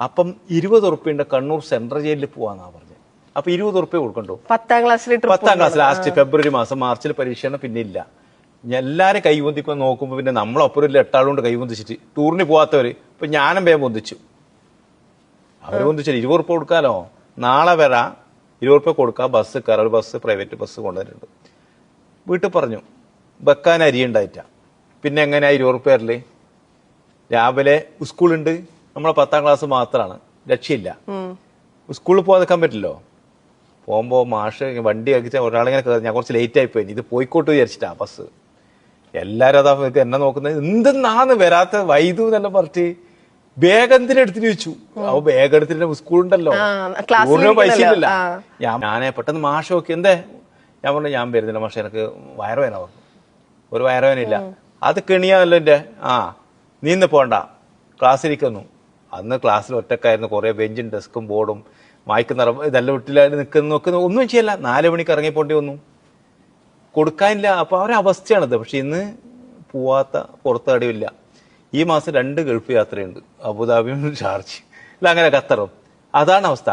അപ്പം ഇരുപത് ഉറുപ്പ്യന്റെ കണ്ണൂർ സെൻട്രൽ ജയിലിൽ പോവാന്നാ പറഞ്ഞത് അപ്പൊ ഇരുപത് ഉറുപ്പ്യ കൊടുക്കണ്ടോ? പത്താം ക്ലാസ്സിൽ പത്താം ക്ലാസ് ലാസ്റ്റ് ഫെബ്രുവരി മാസം മാർച്ചിൽ പരീക്ഷയാണ് പിന്നെ ഇല്ല ഞാൻ എല്ലാരും കൈവന്തിക്കാൻ നോക്കുമ്പോ പിന്നെ നമ്മളൊപ്പം ഒരു എട്ടാളുകൊണ്ട് കൈവന്തിച്ചിട്ട് ടൂറിന് പോവാത്തവര് ഇപ്പൊ ഞാനും വേഗം പൊന്തിച്ചു. അവർ പൊന്തിച്ചു ഇരുപത് ഉറുപ്പ്യ കൊടുക്കാലോ? നാളെ വരാ. ഇരുപത് ഉറുപ്പ്യ കൊടുക്കാം. ബസ് കയറാം ഒരു ബസ് പ്രൈവറ്റ് ബസ് കൊണ്ടുവരുന്നുണ്ട് വീട്ടിൽ പറഞ്ഞു വെക്കാൻ അരി ഉണ്ടായിട്ട. പിന്നെ എങ്ങനെയാ ഇരുപത് ഉറുപ്പ്യ രാവിലെ സ്കൂളുണ്ട് നമ്മളെ പത്താം ക്ലാസ് മാത്രമാണ് രക്ഷയില്ല. സ്കൂളിൽ പോകാതിരിക്കാൻ പറ്റില്ലോ പോകുമ്പോൾ മാഷ് വണ്ടി കഴിച്ച ഒരാളിങ്ങനെ കയറി ഞാൻ കുറച്ച് ലേറ്റ് ആയി പോയി ഇത് പോയിക്കോട്ട് വിചാരിച്ചിട്ടാ ബസ് എല്ലാരും അതാ എന്നെ നോക്കുന്നത്. എന്തെന്നാന്ന് വരാത്ത വൈദ്യു എന്നെ പറഞ്ഞിട്ട് ബേഗത്തിന് എടുത്തിട്ട് വെച്ചു അവ ബാഗ് എടുത്തിട്ട് സ്കൂളുണ്ടല്ലോ ടൂറിന് പൈസ ഇല്ല ഇല്ലല്ലോ. ഞാൻ ഞാനേ പെട്ടെന്ന് മാഷ് നോക്കി. എന്തേ? ഞാൻ പറഞ്ഞു ഞാൻ വരുന്നില്ല പക്ഷെ എനിക്ക് വയറുവേന പറഞ്ഞു ഒരു വയറുവേന ഇല്ല അത് കെണിയാണല്ലോ എന്റെ. ആ നീന്ന് പോണ്ട. ക്ലാസ്സിലിരിക്കുന്നു അന്ന് ക്ലാസ്സിൽ ഒറ്റക്കായിരുന്നു. കുറേ ബെഞ്ചും ഡെസ്കും ബോർഡും മായ്ക്ക് നിറ ഇതെല്ലാം വീട്ടിലായിട്ട് നിൽക്കുന്ന നോക്കുന്ന ഒന്നും ചെയ്യല്ല. നാല് മണിക്ക് ഇറങ്ങിപ്പോണ്ടി വന്നു. കൊടുക്കാനില്ല. അപ്പോൾ ആ ഒരു അവസ്ഥയാണിത്. പക്ഷെ ഇന്ന് പോവാത്ത പുറത്തടിയില്ല ഈ മാസം രണ്ട് ഗൾഫ് യാത്രയുണ്ട്. അബുദാബിയും ഷാർജ് അല്ല അങ്ങനെ ഖത്തറും. അതാണ് അവസ്ഥ.